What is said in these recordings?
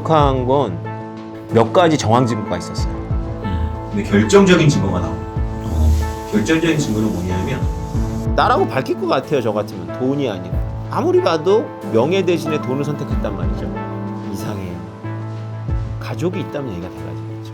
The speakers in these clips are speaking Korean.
유력한 건 몇 가지 정황 증거가 있었어요. 근데 결정적인 증거가 나옵니다. 결정적인 증거는 뭐냐면 나라고 밝힐 것 같아요. 저 같으면 돈이 아니고 아무리 봐도 명예 대신에 돈을 선택했단 말이죠. 이상해요. 가족이 있다면 얘기가 달라지겠죠.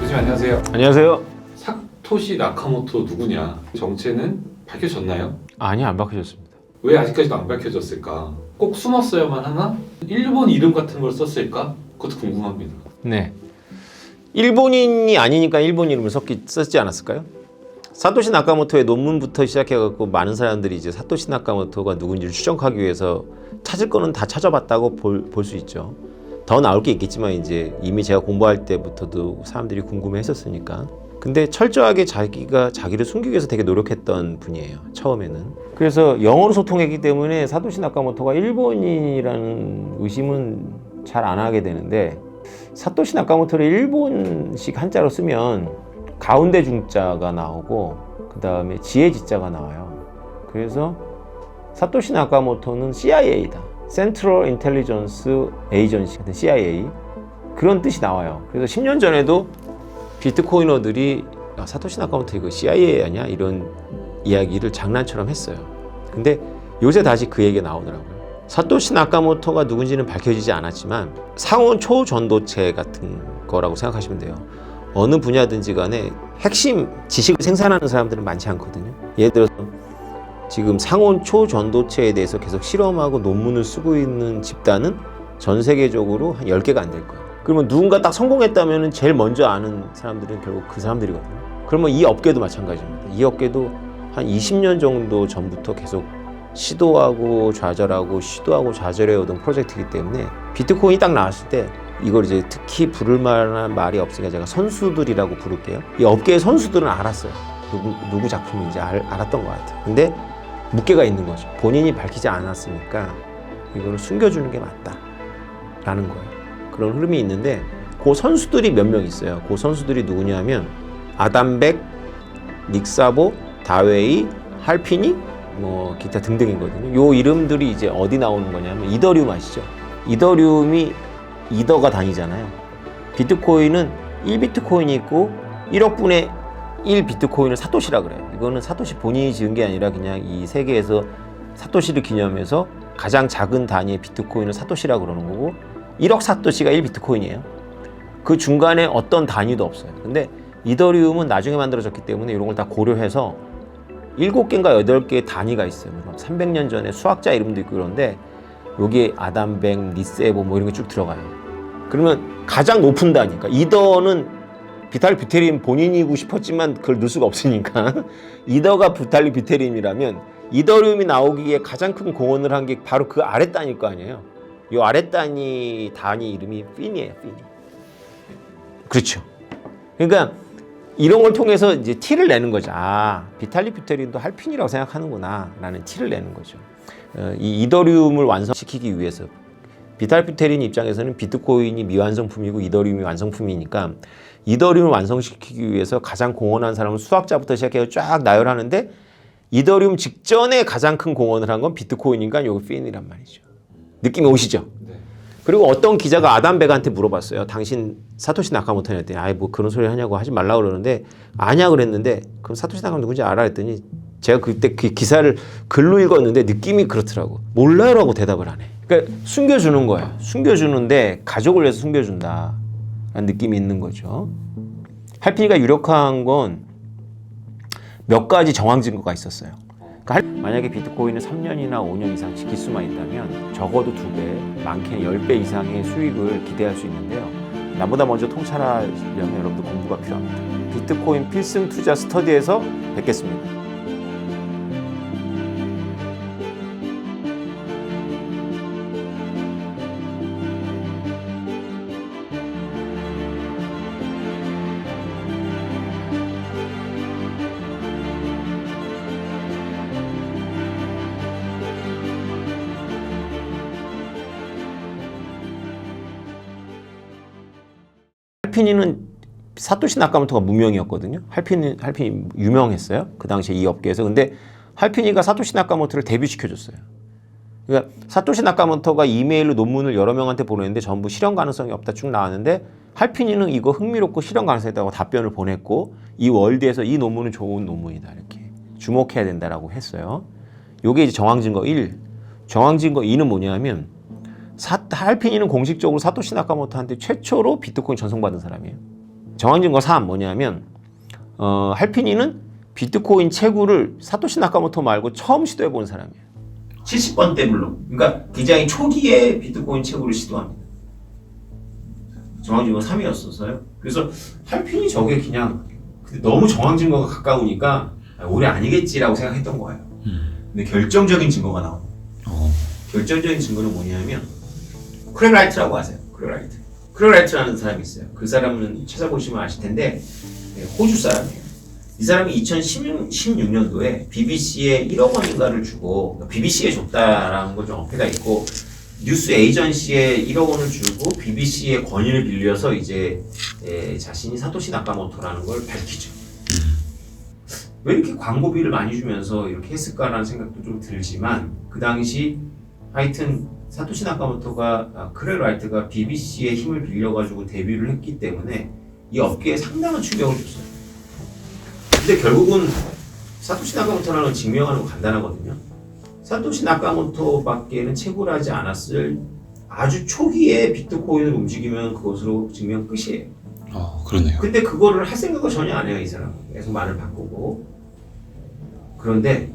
교수님 안녕하세요. 안녕하세요. 사토시 나카모토 누구냐? 정체는 밝혀졌나요? 아니 안 밝혀졌습니다. 왜 아직까지도 안 밝혀졌을까? 꼭 숨었어야만 하나? 일본 이름 같은 걸 썼을까? 그것도 궁금합니다. 네. 일본인이 아니니까 일본 이름을 썼기, 썼지 않았을까요? 사토시 나카모토의 논문부터 시작해갖고 많은 사람들이 이제 사토시 나카모토가 누군지를 추정하기 위해서 찾을 거는 다 찾아봤다고 볼 수 있죠. 더 나올 게 있겠지만 이제 이미 제가 공부할 때부터도 사람들이 궁금해했었으니까. 근데 철저하게 자기가 자기를 숨기기 위해서 되게 노력했던 분이에요. 처음에는. 그래서 영어로 소통했기 때문에 사토시 나카모토가 일본인이라는 의심은 잘 안 하게 되는데 사토시 나카모토를 일본식 한자로 쓰면 가운데 중자가 나오고 그 다음에 지혜 지자가 나와요. 그래서 사토시 나카모토는 CIA다. Central Intelligence Agency CIA 그런 뜻이 나와요. 그래서 10년 전에도 비트코이너들이 야, 사토시 나카모토 이거 CIA 아니야? 이런 이야기를 장난처럼 했어요. 근데 요새 다시 그 얘기가 나오더라고요. 사토시 나카모토가 누군지는 밝혀지지 않았지만 상온 초전도체 같은 거라고 생각하시면 돼요. 어느 분야든지 간에 핵심 지식을 생산하는 사람들은 많지 않거든요. 예를 들어서 지금 상온 초전도체에 대해서 계속 실험하고 논문을 쓰고 있는 집단은 전 세계적으로 한 10개가 안 될 거예요. 그러면 누군가 딱 성공했다면 제일 먼저 아는 사람들은 결국 그 사람들이거든요. 그러면 이 업계도 마찬가지입니다. 이 업계도 한 20년 정도 전부터 계속 시도하고 좌절하고 시도하고 좌절해 오던 프로젝트이기 때문에 비트코인이 딱 나왔을 때 이걸 이제 특히 부를 만한 말이 없으니까 제가 선수들이라고 부를게요. 이 업계의 선수들은 알았어요. 누구, 누구 작품인지 알, 알았던 것 같아요. 근데 묵계가 있는 거죠. 본인이 밝히지 않았으니까 이거를 숨겨주는 게 맞다 라는 거예요. 그런 흐름이 있는데 그 선수들이 몇 명 있어요. 그 선수들이 누구냐면 아담백, 닉사보, 다웨이, 할피니, 뭐 기타 등등이거든요. 요 이름들이 이제 어디 나오는 거냐면 이더리움 아시죠? 이더리움이 이더가 단위잖아요. 비트코인은 1비트코인이 있고 1억 분의 1 비트코인을 사토시라 그래요. 이거는 사토시 본인이 지은 게 아니라 그냥 이 세계에서 사토시를 기념해서 가장 작은 단위의 비트코인을 사토시라 그러는 거고 1억 사토시가 1 비트코인이에요. 그 중간에 어떤 단위도 없어요. 근데 이더리움은 나중에 만들어졌기 때문에 이런 걸 다 고려해서 일곱 개인가 여덟 개의 단위가 있어요. 300년 전에 수학자 이름도 있고 그런데 여기에 아담백, 리세보 뭐 이런 게 쭉 들어가요. 그러면 가장 높은 단위, 그러니까 이더는 비탈 뷰테린 본인이고 싶었지만 그걸 넣을 수가 없으니까 이더가 비탈리 뷰테린이라면 이더리움이 나오기에 가장 큰 공헌을 한 게 바로 그 아래 단위일 거 아니에요. 이 아래 단위 단위 이름이 핀이에요, 핀이. 그렇죠. 그러니까 이런 걸 통해서 이제 티를 내는 거죠. 아, 비탈리 뷰테린도 할핀이라고 생각하는구나. 라는 티를 내는 거죠. 어, 이 이더리움을 완성시키기 위해서 비탈 뷰테린 입장에서는 비트코인이 미완성품이고 이더리움이 완성품이니까 이더리움을 완성시키기 위해서 가장 공헌한 사람은 수학자부터 시작해서 쫙 나열하는데 이더리움 직전에 가장 큰 공헌을 한 건 비트코인인가 요거 핀이란 말이죠. 느낌이 오시죠? 네. 그리고 어떤 기자가 아담백한테 물어봤어요. 당신 사토시 나카모토한테 아이 뭐 그런 소리 하냐고 하지 말라 그러는데 아냐 그랬는데 그럼 사토시 나카모토 누군지 알아 했더니 제가 그때 그 기사를 글로 읽었는데 느낌이 그렇더라고. 몰라요라고 대답을 안 해. 그러니까 숨겨주는 거야. 숨겨주는데 가족을 위해서 숨겨준다. 라는 느낌이 있는 거죠. 할피니가 유력한 건 몇 가지 정황 증거가 있었어요. 그러니까 할- 만약에 비트코인을 3년이나 5년 이상 지킬 수만 있다면 적어도 두 배, 많게는 10배 이상의 수익을 기대할 수 있는데요. 나보다 먼저 통찰하려면 여러분들 공부가 필요합니다. 비트코인 필승 투자 스터디에서 뵙겠습니다. 할피니는 사토시 나카모토가 무명이었거든요. 할핀 할핀이 유명했어요. 그 당시에 이 업계에서. 근데 할핀이가 사토시 나카모토를 데뷔시켜줬어요. 그러니까 사토시 나카모토가 이메일로 논문을 여러 명한테 보냈는데 전부 실현 가능성이 없다 쭉 나왔는데 할핀이는 이거 흥미롭고 실현 가능성이 있다고 답변을 보냈고 이 월드에서 이 논문은 좋은 논문이다 이렇게 주목해야 된다라고 했어요. 요게 이제 정황 증거 1. 정황 증거 2는 뭐냐면 사, 할핀이는 공식적으로 사토시 나카모토한테 최초로 비트코인 전송받은 사람이에요. 정황 증거 3 뭐냐면 어, 할핀이는 비트코인 채굴을 사토시 나카모토 말고 처음 시도해 본 사람이에요. 70번대 블록. 그러니까 디자인 초기에 비트코인 채굴을 시도합니다. 정황 증거 3이었어서요. 그래서 할핀이 저게 그냥 근데 너무 정황 증거가 가까우니까 아, 올해 아니겠지라고 생각했던 거예요. 근데 결정적인 증거가 나옵니다. 결정적인 증거는 뭐냐면 크레라이트라고 아세요? 크레라이트. 크레라이트라는 사람이 있어요. 그 사람은 찾아보시면 아실 텐데 네, 호주 사람이에요. 이 사람이 2016년도에 BBC에 1억 원인가를 주고 BBC에 줬다라는 거 좀 어폐가 있고 뉴스 에이전시에 1억 원을 주고 BBC의 권위를 빌려서 이제 에, 자신이 사토시 나카모토라는 걸 밝히죠. 왜 이렇게 광고비를 많이 주면서 이렇게 했을까라는 생각도 좀 들지만 그 당시 하여튼 사토시 나카모토가 아, 크레라이트가 BBC의 힘을 빌려가지고 데뷔를 했기 때문에 이 업계에 상당한 충격을 줬어요. 근데 결국은 사토시 나카모토라는 증명하는 거 간단하거든요. 사토시 나카모토밖에는 채굴 하지 않았을 아주 초기에 비트코인을 움직이면 그것으로 증명 끝이에요. 어, 그러네요. 근데 그거를 할 생각을 전혀 안 해요, 이 사람은. 계속 말을 바꾸고. 그런데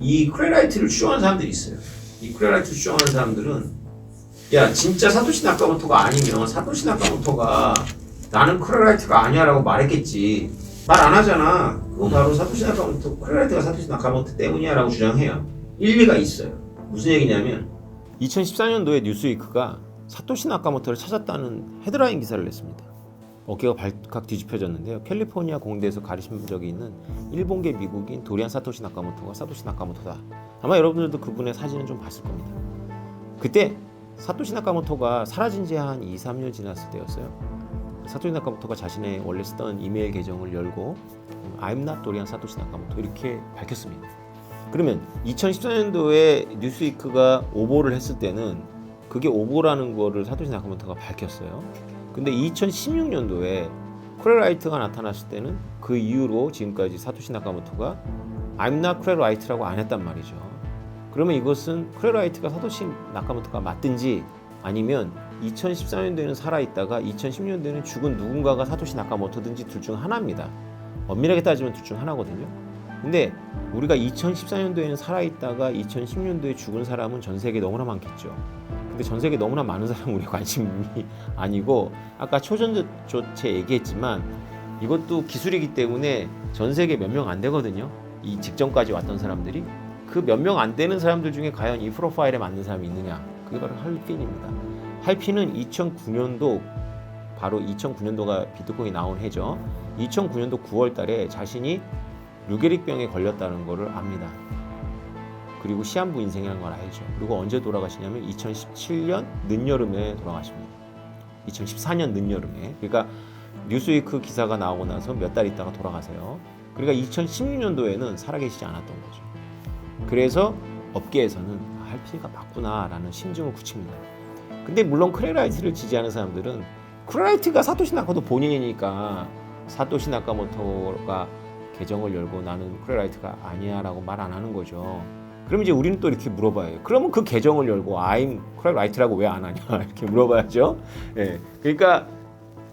이 크레라이트를 추종하는 사람들이 있어요. 이 크레라이트를 추종하는 사람들은 야, 진짜 사토시 나카모토가 아니면 사토시 나카모토가 나는 크레라이트가 아니야라고 말했겠지. 말 안 하잖아. 그거 바로 사토시 나카모토, 크레라이트가 사토시 나카모토 때문이야라고 주장해요. 일리가 있어요. 무슨 얘기냐면 2014년도에 뉴스위크가 사토시 나카모토를 찾았다는 헤드라인 기사를 냈습니다. 어깨가 발칵 뒤집혀졌는데요. 캘리포니아 공대에서 가르친 적이 있는 일본계 미국인 도리안 사토시 나카모토가 사토시 나카모토다. 아마 여러분들도 그분의 사진은 좀 봤을 겁니다. 그때 사토시 나카모토가 사라진 지 한 2, 3년 지났을 때였어요. 사토시 나카모토가 자신의 원래 쓰던 이메일 계정을 열고 I'm not 도리안 사토시 나카모토 이렇게 밝혔습니다. 그러면 2014년도에 뉴스위크가 오보를 했을 때는 그게 오보라는 거를 사토시 나카모토가 밝혔어요. 근데 2016년도에 크레라이트가 나타났을 때는 그 이후로 지금까지 사토시 나카모토가 I'm not 크레라이트라고 안 했단 말이죠. 그러면 이것은 크레라이트가 사토시 나카모토가 맞든지 아니면 2014년도에는 살아있다가 2010년도에는 죽은 누군가가 사토시 나카모토든지 둘 중 하나입니다. 엄밀하게 따지면 둘 중 하나거든요. 근데 우리가 2014년도에는 살아있다가 2010년도에 죽은 사람은 전 세계에 너무나 많겠죠. 근데 전 세계에 너무나 많은 사람은 우리 관심이 아니고 아까 초전조체 얘기했지만 이것도 기술이기 때문에 전 세계 몇 명 안 되거든요. 이 직전까지 왔던 사람들이 그 몇 명 안 되는 사람들 중에 과연 이 프로파일에 맞는 사람이 있느냐? 그게 바로 할핀입니다. 할핀은 2009년도 바로 2009년도가 비트코인이 나온 해죠. 2009년도 9월 달에 자신이 루게릭병에 걸렸다는 것을 압니다. 그리고 시한부 인생이라는 걸 알죠. 그리고 언제 돌아가시냐면 2017년 늦여름에 돌아가십니다. 2014년 늦여름에. 그러니까 뉴스위크 기사가 나오고 나서 몇 달 있다가 돌아가세요. 그러니까 2016년도에는 살아계시지 않았던 거죠. 그래서 업계에서는 아, 할피가 맞구나라는 심증을 굳힙니다. 근데 물론 크레라이트를 지지하는 사람들은 크레라이트가 사토시 나카도 본인이니까 사토시 나카모토가 계정을 열고 나는 크레라이트가 아니야라고 말 안 하는 거죠. 그럼 이제 우리는 또 이렇게 물어봐요. 그러면 그 계정을 열고 I'm 크레라이트라고 왜 안 하냐 이렇게 물어봐야죠. 예. 그러니까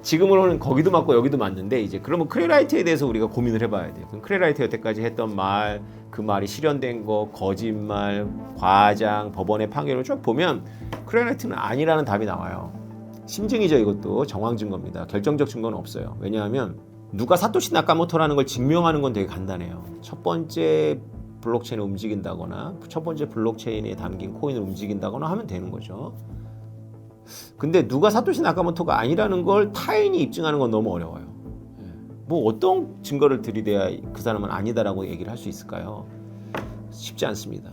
지금으로는 거기도 맞고 여기도 맞는데 이제 그러면 크레라이트에 대해서 우리가 고민을 해봐야 돼요. 그럼 크레라이트 여태까지 했던 말, 그 말이 실현된 거, 거짓말, 과장, 법원의 판결을 쭉 보면 크레라이트는 아니라는 답이 나와요. 심증이죠 이것도 정황 증거입니다. 결정적 증거는 없어요. 왜냐하면 누가 사토시 나카모토라는 걸 증명하는 건 되게 간단해요. 첫 번째 블록체인을 움직인다거나 첫 번째 블록체인에 담긴 코인을 움직인다거나 하면 되는 거죠. 근데 누가 사토시 나카모토가 아니라는 걸 타인이 입증하는 건 너무 어려워요. 예. 뭐 어떤 증거를 들이대야 그 사람은 아니다라고 얘기를 할 수 있을까요? 쉽지 않습니다.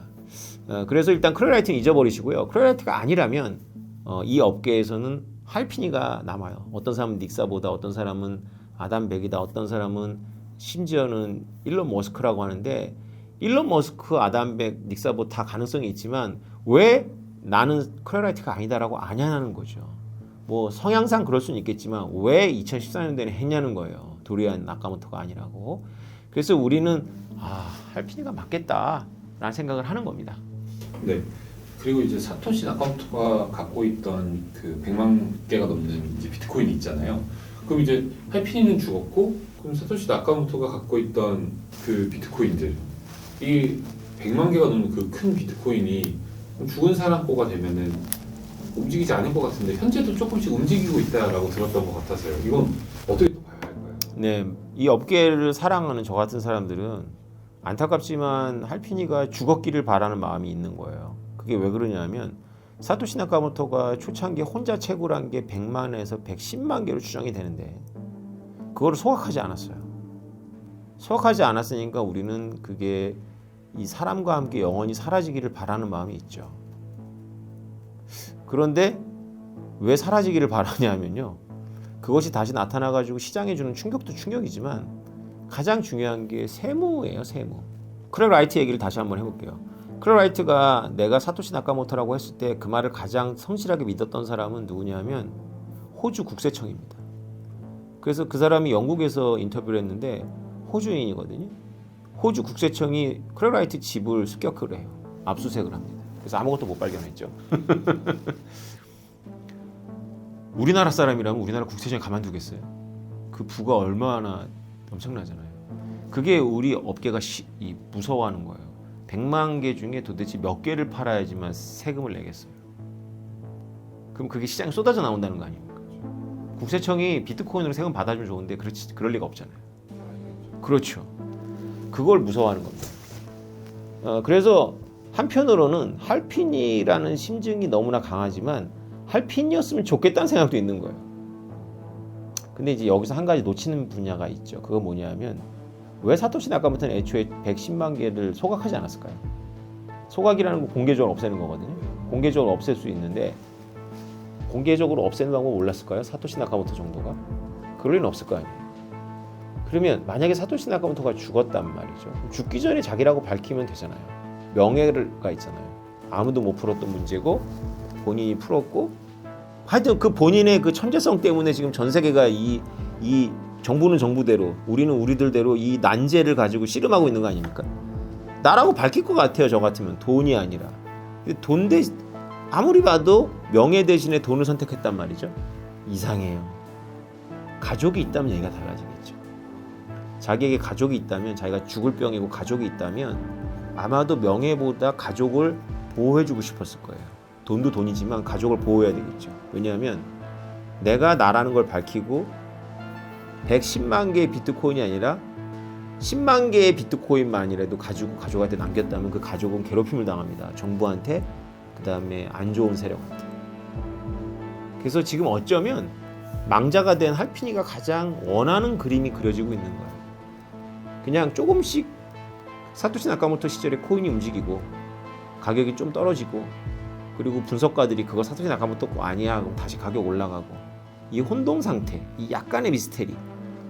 어, 그래서 일단 크레라이트는 잊어버리시고요. 크레라이트가 아니라면 어, 이 업계에서는 할피니가 남아요. 어떤 사람은 닉사보다 어떤 사람은 아담 백이다 어떤 사람은 심지어는 일론 머스크라고 하는데 일론 머스크, 아담 백, 닉사보 다 가능성이 있지만 왜 나는 크레라이트가 아니다라고 아냐는 거죠. 뭐 성향상 그럴 수는 있겠지만 왜 2014년도에는 했냐는 거예요. 도리안 나카모토가 아니라고. 그래서 우리는 아 할피니가 맞겠다라는 생각을 하는 겁니다. 네. 그리고 이제 사토시 나카모토가 갖고 있던 그 100만 개가 넘는 이제 비트코인이 있잖아요. 그럼 이제 할피니는 죽었고 그럼 사토시 나카모토가 갖고 있던 그 비트코인들 이 100만 개가 넘는 그 큰 비트코인이 죽은 사람 거가 되면은 움직이지 않을 것 같은데 현재도 조금씩 움직이고 있다라고 들었던 것 같아서요. 이건 어떻게 또 봐야 할까요? 네, 이 업계를 사랑하는 저 같은 사람들은 안타깝지만 할피니가 죽었기를 바라는 마음이 있는 거예요. 그게 왜 그러냐면 사토시 나카모토가 초창기에 혼자 채굴한 게 100만에서 110만 개로 추정이 되는데 그거를 소각하지 않았어요. 소각하지 않았으니까 우리는 그게 이 사람과 함께 영원히 사라지기를 바라는 마음이 있죠. 그런데 왜 사라지기를 바라냐면요. 그것이 다시 나타나 가지고 시장에 주는 충격도 충격이지만 가장 중요한 게 세무예요, 세무. 크랙 라이트 얘기를 다시 한번 해볼게요. 크랙 라이트가 내가 사토시 나카모토라고 했을 때 그 말을 가장 성실하게 믿었던 사람은 누구냐면 호주 국세청입니다. 그래서 그 사람이 영국에서 인터뷰를 했는데 호주인이거든요. 호주 국세청이 크랙 라이트 집을 습격을 해요. 압수색을 합니다. 그래서 아무것도 못 발견했죠. 우리나라 사람이라면 우리나라 국세청에 가만두겠어요? 그 부가 얼마나 엄청나잖아요. 그게 우리 업계가 시, 이 무서워하는 거예요. 100만 개 중에 도대체 몇 개를 팔아야지만 세금을 내겠어요. 그럼 그게 시장에 쏟아져 나온다는 거 아닙니까? 국세청이 비트코인으로 세금 받아주면 좋은데 그렇지 그럴 리가 없잖아요. 그렇죠. 그걸 무서워하는 겁니다. 어, 그래서 한편으로는 할핀이라는 심증이 너무나 강하지만 할핀이었으면 좋겠다는 생각도 있는 거예요. 근데 이제 여기서 한 가지 놓치는 분야가 있죠. 그거 뭐냐면 왜 사토시 나카모토는 애초에 110만 개를 소각하지 않았을까요? 소각이라는 거 공개적으로 없애는 거거든요. 공개적으로 없앨 수 있는데 공개적으로 없애는 방법 몰랐을까요? 사토시 나카모토 정도가 그럴 리는 없을 거 아니에요. 그러면 만약에 사토시 나카모토가 죽었단 말이죠. 죽기 전에 자기라고 밝히면 되잖아요. 명예가 있잖아요. 아무도 못 풀었던 문제고 본인이 풀었고 하여튼 그 본인의 그 천재성 때문에 지금 전 세계가 이, 이 정부는 정부대로 우리는 우리들대로 이 난제를 가지고 씨름하고 있는 거 아닙니까? 나라고 밝힐 것 같아요 저 같으면 돈이 아니라 돈 대, 아무리 봐도 명예 대신에 돈을 선택했단 말이죠 이상해요 가족이 있다면 얘기가 달라지겠죠 자기에게 가족이 있다면 자기가 죽을 병이고 가족이 있다면 아마도 명예보다 가족을 보호해주고 싶었을 거예요 돈도 돈이지만 가족을 보호해야 되겠죠 왜냐하면 내가 나라는 걸 밝히고 110만 개의 비트코인이 아니라 10만 개의 비트코인만이라도 가지고 가족한테 남겼다면 그 가족은 괴롭힘을 당합니다. 정부한테 그 다음에 안 좋은 세력한테. 그래서 지금 어쩌면 망자가 된 할피니가 가장 원하는 그림이 그려지고 있는 거예요. 그냥 조금씩 사토시 나카모토 시절에 코인이 움직이고 가격이 좀 떨어지고 그리고 분석가들이 그거 사토시 나카모토 거 아니야 그럼 다시 가격 올라가고 이 혼동 상태, 이 약간의 미스테리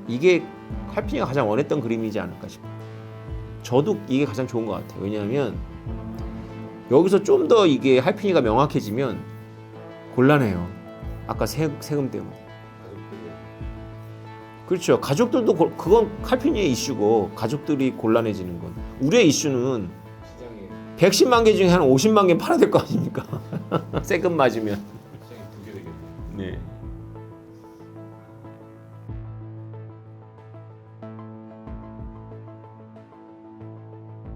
이게 할피니가 가장 원했던 그림이지 않을까 싶어요. 저도 이게 가장 좋은 것 같아요. 왜냐하면 여기서 좀 더 이게 할피니가 명확해지면 곤란해요. 아까 세, 세금 때문에. 그렇죠. 가족들도 고- 그건 할피니의 이슈고 가족들이 곤란해지는 건 우리의 이슈는 110만 개 중에 한 50만 개 팔아야 될 거 아닙니까? 세금 맞으면. 시장이 두 개 되겠네요. 네.